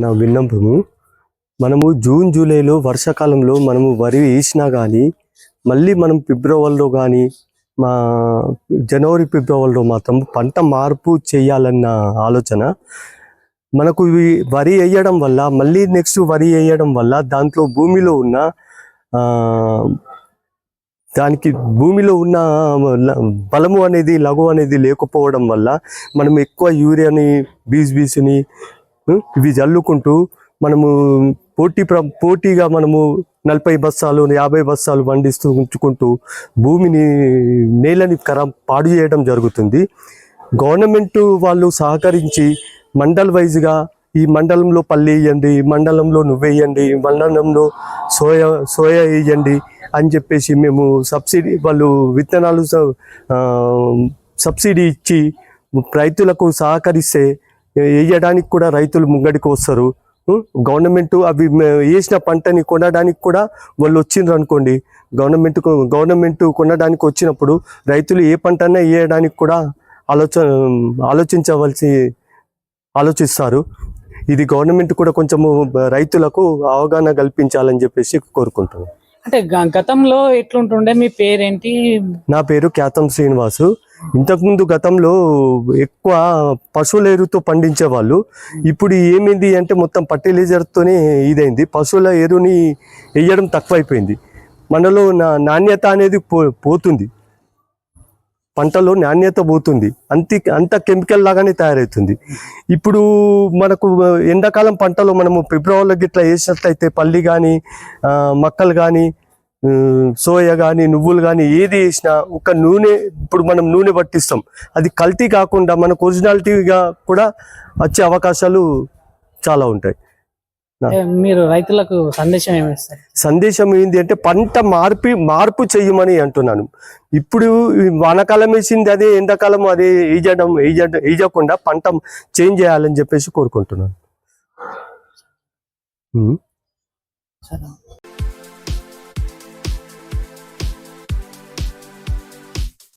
నా విన్నపము మనము జూన్ జూలైలో వర్షాకాలంలో మనము వరి వేసినా కానీ మళ్ళీ మనం ఫిబ్రవరిలో కానీ మా జనవరి ఫిబ్రవరిలో మాత్రం పంట మార్పు చేయాలన్న ఆలోచన. మనకు వరి వేయడం వల్ల మళ్ళీ నెక్స్ట్ వరి వేయడం వల్ల దాంట్లో భూమిలో ఉన్న దానికి భూమిలో ఉన్న ల- బలము అనేది లఘు అనేది లేకపోవడం వల్ల మనం ఎక్కువ యూరియాని బీస్ బీస్ని ఇవి జల్లుకుంటూ మనము పోటీ ప్ర పోటీగా మనము నలభై బస్తాలు యాభై బస్తాలు పండిస్తూ ఉంచుకుంటూ భూమిని నేలని కరా పాడు చేయడం జరుగుతుంది. గవర్నమెంట్ వాళ్ళు సహకరించి మండల్ వైజ్గా ఈ మండలంలో పల్లి వేయండి మండలంలో నువ్వేయండి మండలంలో సోయా సోయా వేయండి అని చెప్పేసి మేము సబ్సిడీ వాళ్ళు విత్తనాలు సబ్సిడీ ఇచ్చి రైతులకు సహకరిస్తే వేయడానికి కూడా రైతులు ముంగడికి వస్తారు. గవర్నమెంట్ అవి వేసిన పంటని కొనడానికి కూడా వాళ్ళు వచ్చిండ్రు అనుకోండి. గవర్నమెంట్ గవర్నమెంట్ కొనడానికి వచ్చినప్పుడు రైతులు ఏ పంటనే వేయడానికి కూడా ఆలోచన ఆలోచించవలసి ఆలోచిస్తారు. ఇది గవర్నమెంట్ కూడా కొంచెము రైతులకు అవగాహన కల్పించాలని చెప్పేసి కోరుకుంటున్నాను అంటే గతంలో ఎట్లుంటుండే? మీ పేరేంటి? నా పేరు ఖ్యాతం శ్రీనివాసు. ఇంతకుముందు గతంలో ఎక్కువ పశువుల ఎరువుతో పండించేవాళ్ళు. ఇప్పుడు ఏమైంది అంటే మొత్తం ఫర్టిలైజర్తోనే ఇదైంది. పశువుల ఎరువుని వేయడం తక్కువైపోయింది. మనలో నా నాణ్యత అనేది పో పోతుంది. పంటలో నాణ్యత పోతుంది. అంతే అంత కెమికల్ లాగానే తయారవుతుంది. ఇప్పుడు మనకు ఎండాకాలం పంటలో మనము ఫిబ్రవరిలో గిట్లా వేసినట్లయితే పల్లి కానీ మక్కలు కానీ సోయా కానీ నువ్వులు కానీ ఏది వేసినా ఒక నూనె ఇప్పుడు మనం నూనె పట్టిస్తాం. అది కల్తీ కాకుండా మనకు ఒరిజినాలిటీగా కూడా వచ్చే అవకాశాలు చాలా ఉంటాయి. మీరు రైతులకు సందేశం ఏమిస్తారు సందేశం ఏంటి అంటే పంట మార్పి మార్పు చెయ్యమని అంటున్నాను. ఇప్పుడు వానాకాలం వేసింది అదే ఎండాకాలం అదే వేయడం వేయడం వేయకుండా పంట చేంజ్ చేయాలని చెప్పేసి కోరుకుంటున్నాను.